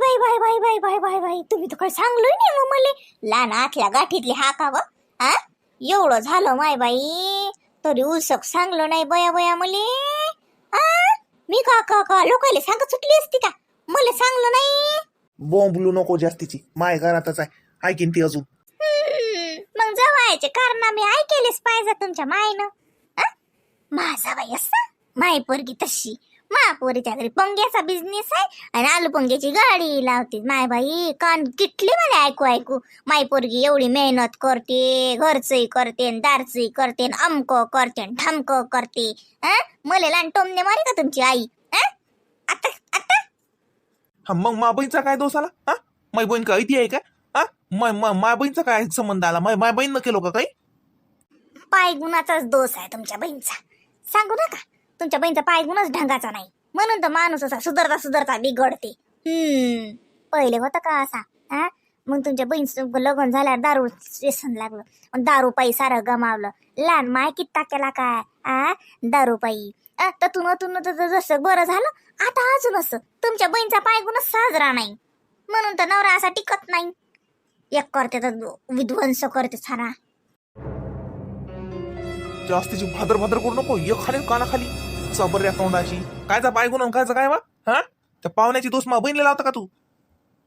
Bye bye bye bye bye bye bye bye तुम्ही तर काय सांगलोय नाही मग मले. लहान आतल्या गाठीतली हा का व हा? एवढं झालं माय बाई. तरी उलसक सांगलो नाही बया बया मले. हा मी का का का लोकायले सांगत सुटली असती का? मला सांगलं नाही. बोंबलू नको जास्तीची. माय घरातच आहे. ऐकीन ती अजून. हम्म, मग जवायचे कारनामे ऐकेलेच पाहिजे तुमच्या मायनं. हा? माझा बाई असा. माय पोरगी तशी. मा पोरीच्या घरी पंग्याचा बिझनेस आहे. आणि आलू पंग्याची गाडी लावते. माय बाई कान किटली मला ऐकू ऐकू. माय पोरगी एवढी मेहनत करते घरचंही करते न दारचंही करते न अमक करते न ढमक करते. हा मला लहान टोमने मारे का तुमची आई? हा आता आता? हा मग मा बहीणचा काय दोष आला? हा? माय बहीण का ऐती आहे का? हा? माय माय बहीणचा काय संबंध आला? माय माय बहीण केलो का काही? पाय गुणाचाच दोष आहे तुमच्या बहीणचा. सांगू नका. तुमच्या बहिणीचा पाय गुणच ढंगाचा नाही. म्हणून तर माणूस असा सुधरता सुधरता बिघडते. हम्म. पहिले होतं का असा? हा? मग तुमच्या बहीण लग्न झाल्यावर दारू व्यसन लागलं. दारू पायी सारं गमावलं. लहान माय किती टाक्याला काय? आ? दारू पायी आ, ततून तुन जसं बरं झालं आता अजून असं. तुमच्या बहीणचा पाय गुणच साजरा नाही. म्हणून तर नवरा असा टिकत नाही. एक करते तर विध्वंस करते सारा. जास्तीची भादर भादर करू नको एक खाली कानाखाली सबर्या तोंडाची. कायचा पाय गुण कायचा काय वा हा? त्या पाहुण्याची दोष मा बहिणीला लावता का तू?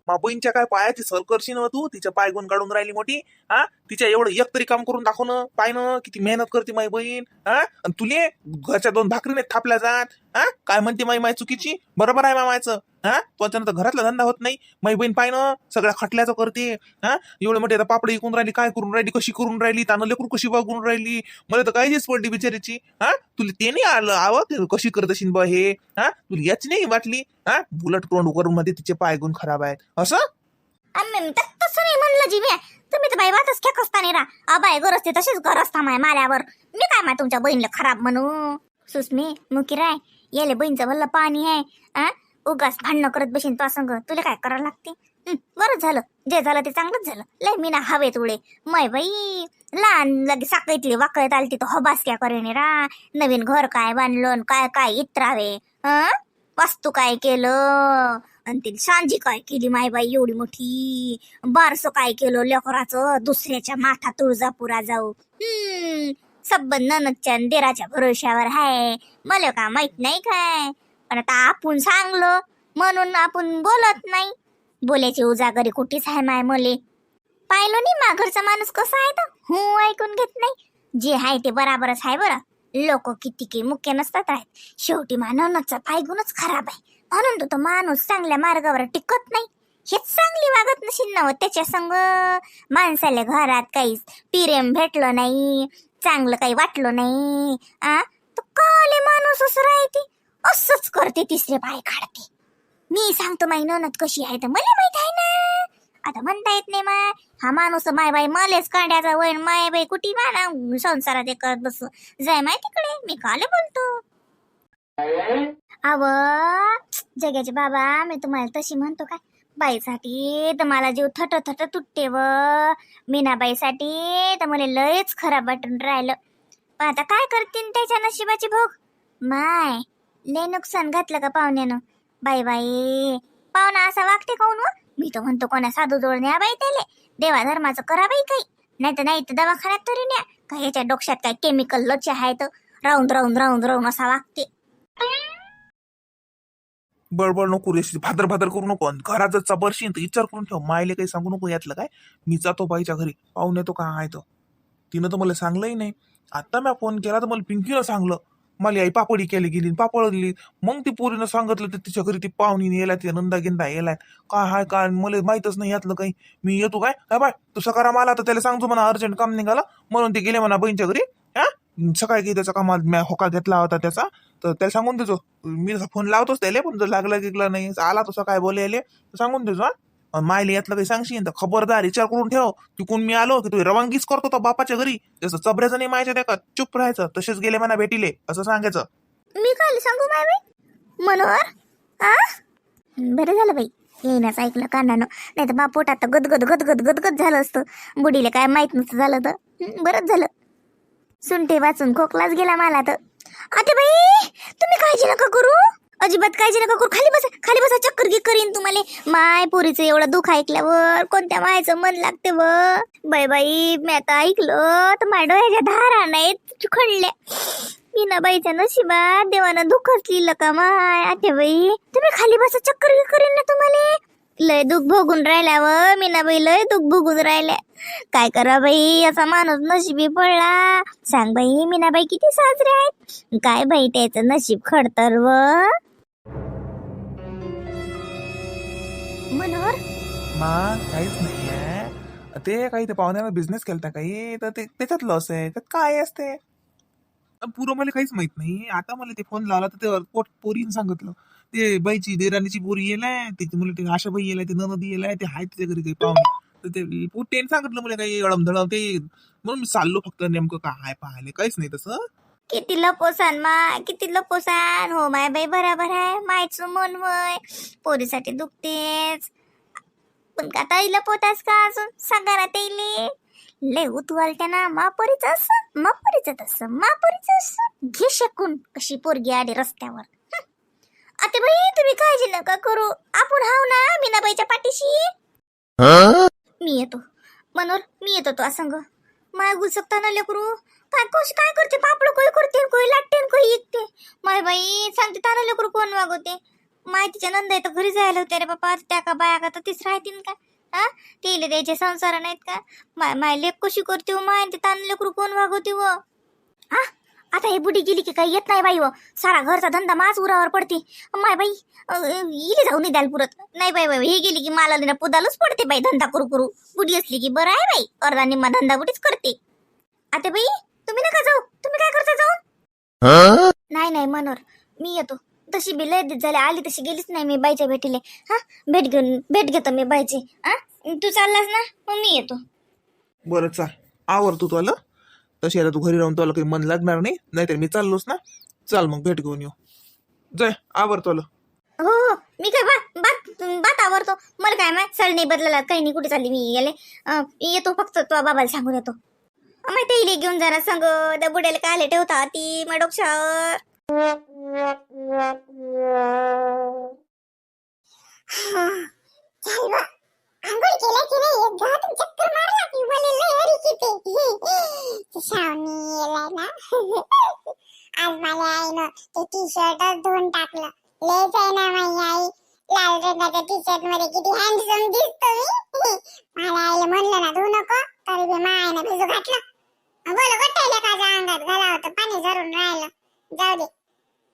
मा बहीणच्या काय पायाची सर करशील तू? तिच्या पाय गुण काढून राहिली मोठी. हा? तिच्या एवढं एक तरी काम करून दाखवणं पाय ना किती मेहनत करते माई बहीण. हा? आणि तुले घरच्या दोन भाकरीने थापल्या जात. हा? काय म्हणते माई माय चुकीची? बरोबर आहे मामायचं हा? त्याच्यानंतर घरातला धंदा होत नाही. माई बहीण पाय ना सगळ्या खटल्याचं करते. हा? एवढे मोठे आता पापड इकून राहिली काय करून राहिली कशी करून राहिली तानं लेकरू कशी बघून राहिली? मला तर काहीच पडली बिचारीची. हा? तुला ते नाही आलं आव कशी करत असेल बा हे? हा? तुला याच नाही वाटली? हा? बुलट तोंड करून मध्ये तिचे पाय गुण खराब आहेत. असं? तसं नाही म्हणलं जी मी तुम्ही तर बाई वाटच खेक नाही रा. अबाय गरज असते तसेच घर असता माय माल्यावर. मी काय माय तुमच्या बहिणीला खराब म्हणू? सुस्मी मुकी राय याले बहीणचं भल्लं पाणी आहे आ? उगाच भांडणं करत बसेन तो संग. तुला काय करावं लागते? बरं झालं. जे झालं ते चांगलंच झालं. लय मी ना हवेत उडे. मै बाई लहान लगे साखळीतली वाकळत आली तिथं हबास क्या करेने रा. नवीन घर काय बांधलं काय काय इतरावे हं वास्तू काय केलं? आणि ती सांजी काय केली माय बाई एवढी मोठी? बारसं काय केलं लेकराचं? दुसऱ्याच्या माथा तुळजापुरा जाऊ. हम्म सबंध ननदच्या देराच्या भरोश्यावर हाय. मला का माहीत नाही काय? पण आता आपण सांगलो म्हणून आपण बोलत नाही. बोलायची उजागरी कुठेच आहे माय मले. पाहिलो नाही मा घरचा माणूस कसा आहे तर हो ऐकून घेत नाही. जे आहे ते बराबरच आहे बरं. लोक किती की मुख्य नसतात आहेत. शेवटी मानवनाचा पायगुणच खराब आहे. म्हणून तो तो माणूस चांगल्या मार्गावर टिकत नाही. हेच चांगली वागत नशील ना त्याच्या संग. माणसाला घरात काहीच पिरेम भेटलं नाही. चांगलं काही वाटलं नाही. आ? तो काले माणूस असं राहते. असंच करते तिसरे पाय काढते. मी सांगतो माई ननद कशी आहे तर मला माहीत आहे ना. आता म्हणता येत नाही माय. हा माणूस माय बाई मलेच कांड्याचा वैन माय बाई कुठे माना संसारात करत बस. जाय माय तिकडे. मी काले बोलतो. अव जगाचे बाबा मी तुम्हाला तशी म्हणतो काय? बाईसाठी तर मला जीव थट थट तुटते व. मीनाबाईसाठी तर मला लयच खराब वाटून राहिलं. पण आता काय करतीन त्याच्या नशिबाची भोग माय लय नुकसान घातलं का पाहुण्यानं? बाई बाई पाहुणा असा वागते काऊन व? मी तर म्हणतो कोणा साधू जोड न्या बाई त्याले. देवा धर्माचं करा बाई काही. नाही तर नाही तर दवाखान्यात तरी न्या. का ह्याच्या डोक्यात काय केमिकल लोचे आहे तर राऊंड राऊंड राऊंड राऊंड असा वागते. बडबड नको रे भादर भादर करू नको. आणि घरात चबरशीन तर विचार करून ठेव. मायले काही सांगू नको यातलं काय? मी जातो बाईच्या घरी. पाहून येतो का आहे तो. तिनं तर मला सांगलंही नाही. आत्ता मी फोन केला तर मला पिंकीनं सांगलं. मला आई पापडी केली गेली पापड दिली. मग ती पोरीनं सांगितलं तर तिच्या घरी ती पाहुणी येला ती नंदा गिंदा येलाय. काय हाय काय मला माहीतच नाही यातलं काही. मी येतो काय? काय बाय तू सकाराम आला तर त्याला सांगतो म्हणा अर्जंट काम निघाला. म्हणून ते गेले म्हणा बहीणच्या घरी. हा? सकाळी की त्याचा कामात मी होका घेतला होता त्याचा तर त्याला सांगून देतो. मी तसा फोन लावतोच त्याला पण जर लागला गिगला नाही आला तसं काय बोलायले तर सांगून देतो हा. अन मायले यातलं काही सांगशील तर खबरदार विचार करून ठेव. तिकून मी आलो की तू रवानगीच करतो तो बापाच्या घरी. जसं चबऱ्याचं नाही मायच्या त्या चुप राहायचं. तसेच गेले म्हणा भेटीले असं सांगायचं. मी काय सांगू माय बाई? मनोहर? आ? बरं झालं बाई. येण्याचं ऐकलं कानानं. नाही तर बा पोटात तर गदगद गदगद गदगद झालं असतं. बुडीला काय माहीत नसतं झालं तर. हं, बरंच झालं. सुंटे वाचून खोकलाच गेला मला तर. आता बाई तुम्ही काळजी नका करू. अजिबात काळजी नका करू. खाली बसा खाली बसा चक्कर घे करीन तुम्हाला. माय पोरीचं एवढं दुःख ऐकल्यावर कोणत्या मायचं मन लागते व? बाई बाई मी आता ऐकलं तर माझ्या डोळ्याच्या धारा नाहीत खडल्या मीनाबाईच्या नशिबात देवानं दुःखच लिहिलं का माय? आते बाई तुम्ही खाली बसा चक्कर गी करीन ना तुम्हाला. लय दुःख भोगून राहिल्यावर मीनाबाई लय दुःख भोगून राहिल्या. काय करा बाई असा माणूस नशिबी पडला. सांग बाई मीनाबाई किती साजरे आहेत. काय बाई त्याचं नशीब खडतर व? मनोहर? मा काहीच नाही आहे ते काही ते पाहुण्याला बिझनेस केलता काही तर ते त्याच्यात लॉस आहे. त्यात काय असते? पुरं मला काहीच माहीत नाही. आता मला ते फोन लावला तर ते पोट पोरीनं सांगितलं. ते बाईची देराणीची पोरी येलाय त्याची मुलं ते आशाबाई येलाय ते ननदी येलाय ते आहे तिच्या घरी काही पाहुणे. तर ते पोट्याने सांगितलं मला काही अळमधळम ते म्हणून मी चाललो फक्त नेमकं काय पाहिले काहीच नाही तसं. किती लपोसान मा किती लपोसान हो माय बाई बराबर आहे मायचं मन वय. पोरीसाठी दुखतेच. पण का ताई लपवतास का अजून? सांगा ना ताईले. लय उतवालत्या ना मापरीच असं मापरीच तसं मापरीच असं. घे शकून कशी पोरगी आली रस्त्यावर. आता बाई तुम्ही काळजी नका करू. आपण हाव ना मीनाबाईच्या पाठीशी. मी येतो. मनोर मी येतो तो असंग. माय गुसकता ना लेकरू काय कशी काय करते? पापड कोई करते कोई लाटते कोई इकते. माय बाई सांगते ताना लेकरू कोण वागवते? माय तिच्या नंदा तर घरी जायला होते रे बापा. त्या का बाया का तर तीच राहतील का? हा? ते द्यायचे संसार नाहीत का? माय माय लेक कशी करते हो? माय ते ताना लेकरू कोण वागवते व? हा? आता हे बुडी गेली की काही येत नाही बाई व सारा घरचा धंदा माझ उरावर पडते. माय बाई इली जाऊ नाही द्याल पुरत. नाही बाई बाई हे गेली की मला ना पुदालच पडते बाई धंदा करू करू. बुडी असली की बरं आहे बाई. अर्धा निम्मा धंदा बुडीच करते. आता बाई तुम्ही नका जाऊ. तुम्ही काय करता जाऊन? नाही नाही मनोर मी येतो. तशी बी लय झाली झाले. आली तशी गेलीच नाही मी बाईच्या भेटीले. हा? भेट घेऊन भेट घेतो मी बाईची. हा? तू चाललास ना मग मी येतो. बरं चाल. आवर तू तुला तशी आता तू घरी राहून तुला काही मन लागणार नाही नाहीतर मी चाललोच ना. चाल मग भेट घेऊन येऊ. जय आवर तुला. हो हो मी काय बात बात बात मला काय माहीत सळ नाही बदलला काही नाही कुठे चालली मी गेले अं, येतो फक्त तो बाबाला सांगून येतो. माहिती इले घेऊन जरा सांग त्या बुड्याला काय आले ठेवता ती माझ्या डोक्यावर आंघोळ केल्या की नाही एक तुम चक्कर मारला की मला लय की ते श्रावणी येलाय ना. आज माझ्या आईनं ते टी शर्टच धुवून टाकलं. लेच आहे ना माझी आई. लाल रंगाच्या टी शर्टमध्ये किती हँडसम दिसतो मी. माझ्या आईला म्हणलं ना धुवू नको. तरी बी माझ्या आईनं भिजू घातलं. बोल गोटायला काच्या अंगात घाला होतं पाणी झरून राहिलं. जाऊ दे.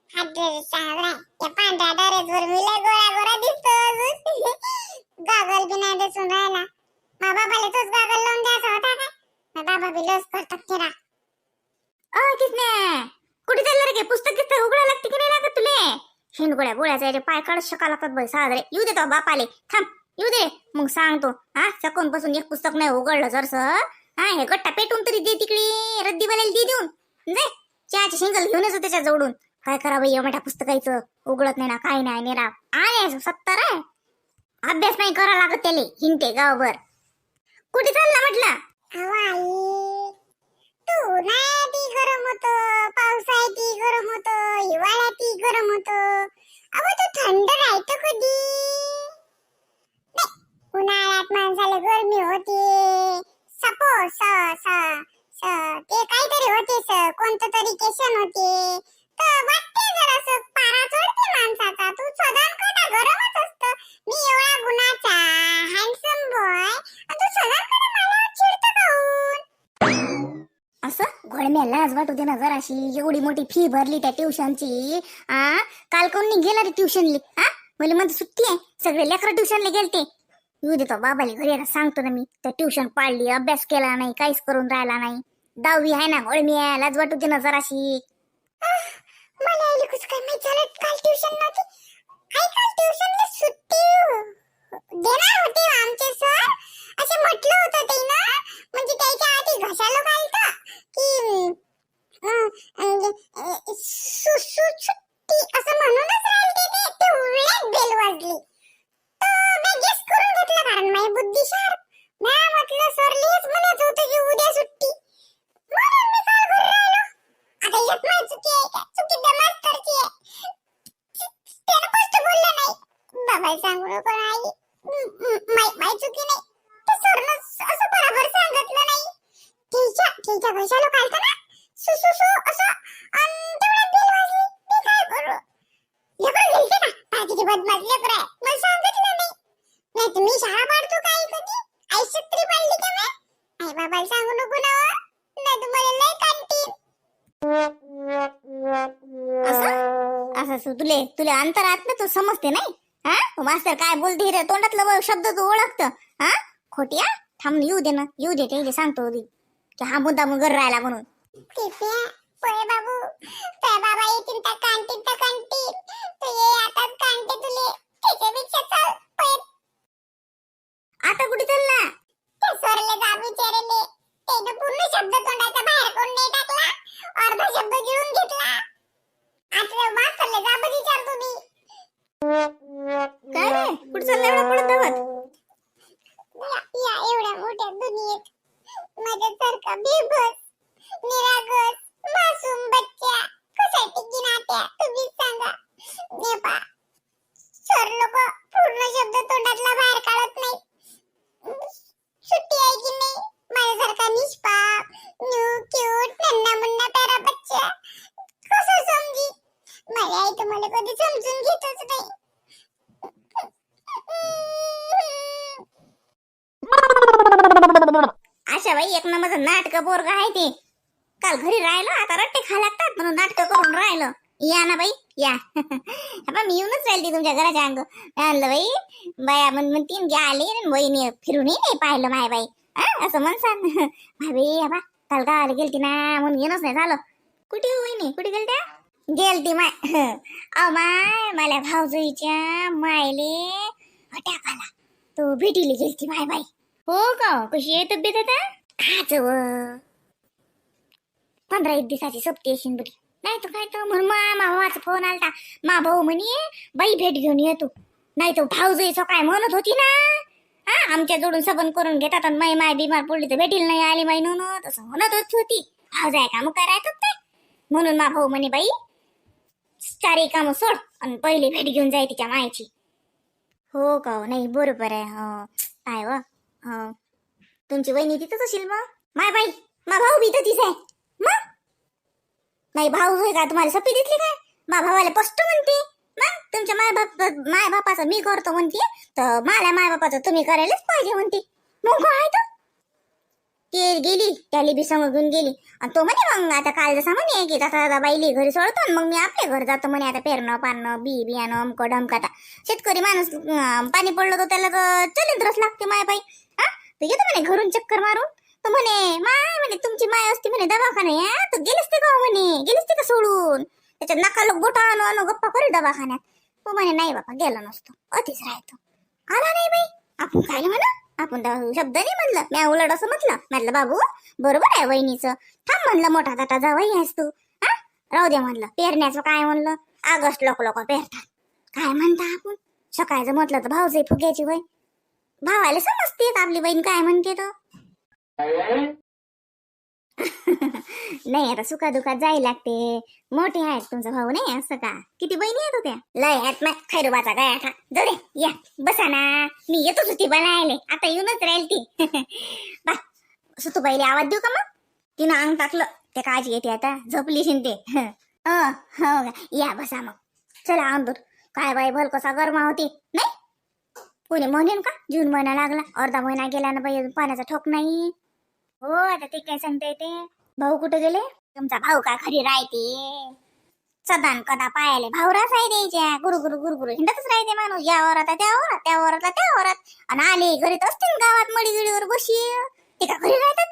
हात ड्रेस चांगला आहे त्या पांढऱ्या ड्रेसवर मी लय गोळा गोळा दिसतो अजून. गागल बी नाही दिसून राहिला. मा बाबाला तोच गागल लावून द्यायचा होता काय? मा बाबा बी लस करतात फिरा. अ किसने? कुठे चाललं रे पुस्तक गिस्तक उघडा लागते की नाही लागत तुले? हिंडगोळ्या गोळ्याचा रे पाय काढ शका लागतात बाई साजरे. येऊ दे तो बापाले. थांब येऊ दे. मग सांगतो. हा सकून बसून एक पुस्तक नाही उघडलं जरस. हा हे गट्टा पेटून तरी दे तिकडे. रद्दीवाल्याला दे देऊन. जाय चहाची शिंगल घेऊनच त्याच्या जवळून काय करा बाई मोठ्या पुस्तकाचं? उघडत नाही ना काही नाही निरा आले सत्तर आहे. अभ्यास नाही करा लागत त्याले हिंटे गावभर. कुठे चालला म्हटलं? तू उन्हाळ्यातही गरम होत पावसाळ्यातही गरम होत हिवाळ्यातही गरम होत. तू थंड कधी? उन्हाळ्यात माणसाला गरमी होते. सपो स स स ते काहीतरी होते स कोणतं तरी केशन होते. तर वाटते जरासं पारा चढते माणसाचा. तू सदान कदा गरमच असतं. मी असं लाज वाटू दे ना जराशी. एवढी मोठी फी भरली त्या ट्युशनची आ? काल कोण गेला रे ट्युशनली आ? मला म्हणते सुट्टी आहे. सगळे लेकर ट्युशनला गेलते. येऊ देतो बाबाले घरी आता सांगतो ना मी. त्या ट्युशन पाडली अभ्यास केला नाही काहीच करून राहिला नाही. दहावी आहे ना घोडम्या लाज वाटू दे ना जराशी. मला कुछ काय माहीत झालं. काल ट्युशन नव्हती आई काल ट्युशनला सुट्टी देणार होते आमचे सर असे म्हटलं होतं ते ना म्हणजे त्याच्या आधी घशाला घालतं की अं, अं, अं, सु- सु- सुट्टी असं म्हणूनच राहिले ते तेवढ्यात बेल वाजली तर मी गेस करून घेतलं कारण माझी बुद्धी शार्प मी म्हटलं सर हेच म्हणत होतं की उद्या सुट्टी म्हणून मी काल घरी राहिलो आता यात माझी चुकी आहे का? चुकी त्या मास्तरची आहे बोललं नाही. बाबा सांगू नको ना आई. म- म- माई माई चुकी नाही. ते सरनं असं बरोबर सांगितलं नाही. तिच्या तिच्या कशाला काढता ना सु सु सु असं अन तेवढ्यात बेल वाजली. मी काय करू? लेकरं गेलते का बाकीचे बदमाश लेकरं आहे. मला सांगितलं नाही. नाही तर मी शाळा पाडतो काय कधी? आई छत्री पाडली का मी आई बाबाला सांगू नको ना हो. नाही तर मला लय काढतील असं असं तुले तुले अंतरात ना तू समजते नाही? हा? मास्तर काय बोलते रे तोंडातलं शब्द तू ओळखतं. हा? खोटिया? थांब येऊ दे ना येऊ दे ते सांगतो. की हा मुद्दा मग घर राहिला म्हणून. पोय बाबू. त्या बाबा येतील त्या कांटीत त्या कांटीत. तू ये आताच कांटे तुले. त्याच्यापेक्षा चल आता कुठे चालला ते सरले जा बिचारले त्यानं पूर्ण शब्द तोंडाचा बाहेर कोण नाही टाकला अर्धा शब्द गिळून घेतला आता मास्तरले जा बघ विचार तुम्ही काय रे कुठे चालला एवढा पडत धावत या या एवढ्या मोठ्या दुनियेत माझ्यासारखा बेबस निरागस मासूम बच्चा कशासाठी गिनात्या तुम्हीच सांगा ने पा सर लोक पूर्ण शब्द तोंडातला बाहेर काढत नाही. सुट्टी आहे की नाही? माझ्यासारखा निष्पाप न्यू क्यूट नन्ना मुन्ना प्यारा बच्चा. कसं समजी? माझी आई तर मला कधी समजून घेतच नाही. अशा बाई एक नंबर नाटक बोरग आहे ते. काल घरी राहिलो आता रट्टे खा लागतात म्हणून नाटक करून राहिलो. या ना बाई या. आपण मी येऊनच राहिली तुमच्या घराच्या अंग. आणलं बाई बाया म्हण म्हणतीन की आली आणि वहिनी फिरूनही नाही पाहिलं माय बाई. हा, असं म्हणसान. भाभी बाबा काल गावाला गेलती ना म्हणून येणंच नाही झालं. कुठे हो वहिनी? कुठे गेलत्या? गेलती माय. अ माय मला भाऊजईच्या मायले अटॅक आला तो भेटीली गेलती माय बाई. हो का? कशी आहे तब्येत आता? खाच व पंधरा एक दिवसाची सोबती येशील बरी. नाही तर काय तर म्हणून मा भावाचा फोन आलता. मा भाऊ म्हणे बाई भेट घेऊन येतो नाही तर भाऊजई काय म्हणत होती ना हा आमच्या जोडून सबन करून घेतात आणि माई माय बिमार पडली तर भेटील नाही आली माई नोनो. तसं म्हणत होती भाऊज आहे काम करायचं काय म्हणून मा भाऊ म्हणे बाई चारही काम सोड आणि पहिली भेट घेऊन जाय तिच्या मायची. हो का हो, नाही बरोबर आहे. हो. काय व हो. तुमची वहिनी तिथंच असेल मग? माय बाई मा भाऊ बी तिथेच आहे नाही भाऊ होय का? तुम्हाला सपी दिसली काय? मा भावाला स्पष्ट म्हणते. मग तुमच्या माय बाप माय बापाचं मी करतो म्हणते. तर मला माय बापाचं तुम्ही करायलाच पाहिजे म्हणते. मग आहे तो ते गेली त्याला बी समोर घेऊन गेली. आणि तो म्हणे मग आता काल जसा म्हणे की तसा आता बाईली घरी सोडतो आणि मग मी आपल्या घर जातो म्हणे. आता पेरणं पारणं बी बियाणं अमकं डमकाता शेतकरी माणूस पाणी पडलं तर त्याला तर चलिंद्रच लागते माय बाई हा? तर येतो म्हणे घरून चक्कर मारून. तर म्हणे माय म्हणे तुमची माय असते म्हणे दवाखाना या तर गेलीस ते का म्हणे? गेलीस ते का सोडून? त्याच्यात नका लोक गोटा आणू आणू गप्पा करू दवाखान्यात. तो म्हणे नाही बाबा गेला नसतो अतिच राहतो. आला नाही बाई. आपण काय म्हणा आपण शब्द नाही म्हणलं मी उलट असं म्हटलं म्हटलं बाबू बरोबर आहे वहिनीचं थांब म्हणलं मोठा दाटा जावाई आहेस तू हा? राहू दे म्हणलं पेरण्याचं काय म्हणलं? ऑगस्ट लोक लोक पेरतात. काय म्हणता आपण? सकाळचं म्हटलं तर भाऊजे फुग्याची वय भावाला समजते आपली बहीण काय म्हणते तर? नाही आता सुखा दुखात जायला लागते. मोठे आहेत तुमचा भाऊ नाही असं का? किती बहिणी आहेत होत्या लय आहेत मग खैरोबाचा काय आता जाऊ दे या. बसा ना. मी येतोच होती बनायले आता येऊनच राहील ती. बा सुतूबाईला आवाज देऊ का मग? तिनं अंग टाकलं. ते काळजी येते आता. झोपली शिंदे हो का? या बसा मग. चला अंदूर. काय बाई भल कसा गरमा होती. नाही? कोणी म्हणेन का? जून महिना लागला. अर्धा महिना गेला ना बाई पाण्याचा ठोक नाही. हो आता ते काय सांगता येते भाऊ कुठे गेले? तुमचा भाऊ का खरी राहते? सदान कदा पायाले भाऊराच आहे द्यायच्या गुरु गुरु गुरु गुरु हिंडतच राहते माणूस. या वरात त्या वरात त्या वरात त्या वरात. आणि आले घरीत असतील गावात मडी गिडीवर बशी. ते का घरी राहतात